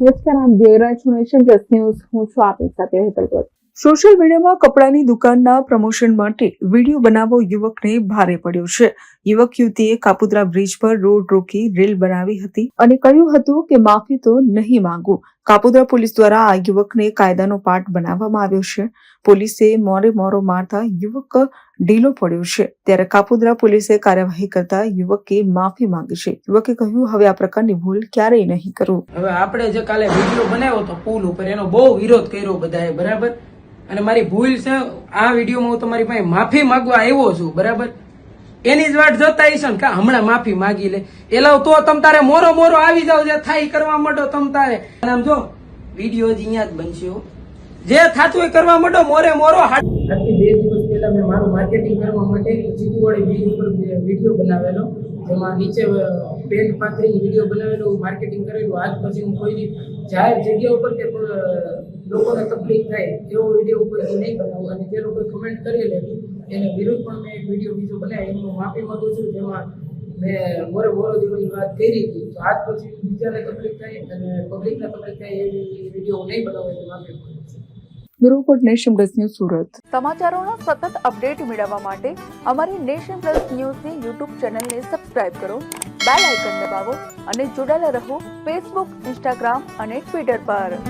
નમસ્કાર આપ જોઈ નેશન પ્લસ ન્યૂઝ હું છું આપની સાથે હેતલ સોશિયલ મીડિયામાં કપડાની દુકાનના પ્રમોશન માટે વીડિયો બનાવવો યુવકને ભારે પડ્યો છે. યુવક યુવતીએ કાપુદ્રા બ્રિજ પર રોડ રોકી રીલ બનાવી હતી અને કહ્યું હતું કે માફી તો નહીં માંગુ. કાપુદ્રા પોલીસ દ્વારા આ યુવકને કાયદાનો પાઠ બનાવવામાં આવ્યો છે. પોલીસે મોરે મોરો મારતા યુવક ઢીલો પડ્યો છે. ત્યારે કાપુદ્રા પોલીસે કાર્યવાહી કરતા યુવકે માફી માંગી છે. યુવકે કહ્યું, હવે આ પ્રકારની ભૂલ ક્યારેય નહીં કરું. હવે આપણે જે કાલે વીડિયો બનાવ્યો હતો પુલ ઉપર, એનો બહુ વિરોધ કર્યો બધાએ, બરાબર? અને મારી ભૂલ છે, આ વિડીયોમાં હું તમારી પાસે માફી માંગવા આવ્યો છું, બરાબર? એની જ વાટ જોતા હશો ને હમણાં માફી માગી લે. એલાવ તો તમ તારે મોરો મોરો આવી જાવ જે થાય કરવા માંડો તમ તારે. આમ જો, વીડિયો જ અહીંયા જ બનશે જે થાતું એ કરવા માંડો, મોરે મોરો હાથ બે દિવસ પહેલા મેં મારું માર્કેટિંગ કરવા માટે ચીકુવાડી બીજ ઉપર વીડિયો બનાવેલો, જેમાં નીચે પેન્ટ પાથરીને વીડિયો બનાવેલો માર્કેટિંગ કરેલું. આજ પછી હું કોઈ જાહેર જગ્યા ઉપર કે લોકોને તકલીફ થાય, એવો વીડિયો ઉપર નહીં બનાવું. અને જે લોકોએ કમેન્ટ કરી હતી એને વિરુદ્ધ પણ મેં એક વીડિયો બીજો બનાવ્યો. એની માફી માંગુ છું જેમાં મેં મોરે મોરો દિવસની વાત કરી હતી. તો આજ પછી બીજાને તકલીફ થાય અને પબ્લિકને તકલીફ થાય એવી વીડિયો નહીં બનાવું એટલે માફી માંગુ છું. Bureau report nation plus news Surat. સમાચારોનો સતત અપડેટ મેળવવા માટે અમારી નેશન પ્લસ ન્યૂઝની યુટ્યુબ ચેનલને સબસ્ક્રાઇબ કરો બેલ આઇકન દબાવો અને જોડાયેલા રહો ફેસબુક ઇન્સ્ટાગ્રામ અને ટ્વિટર પર.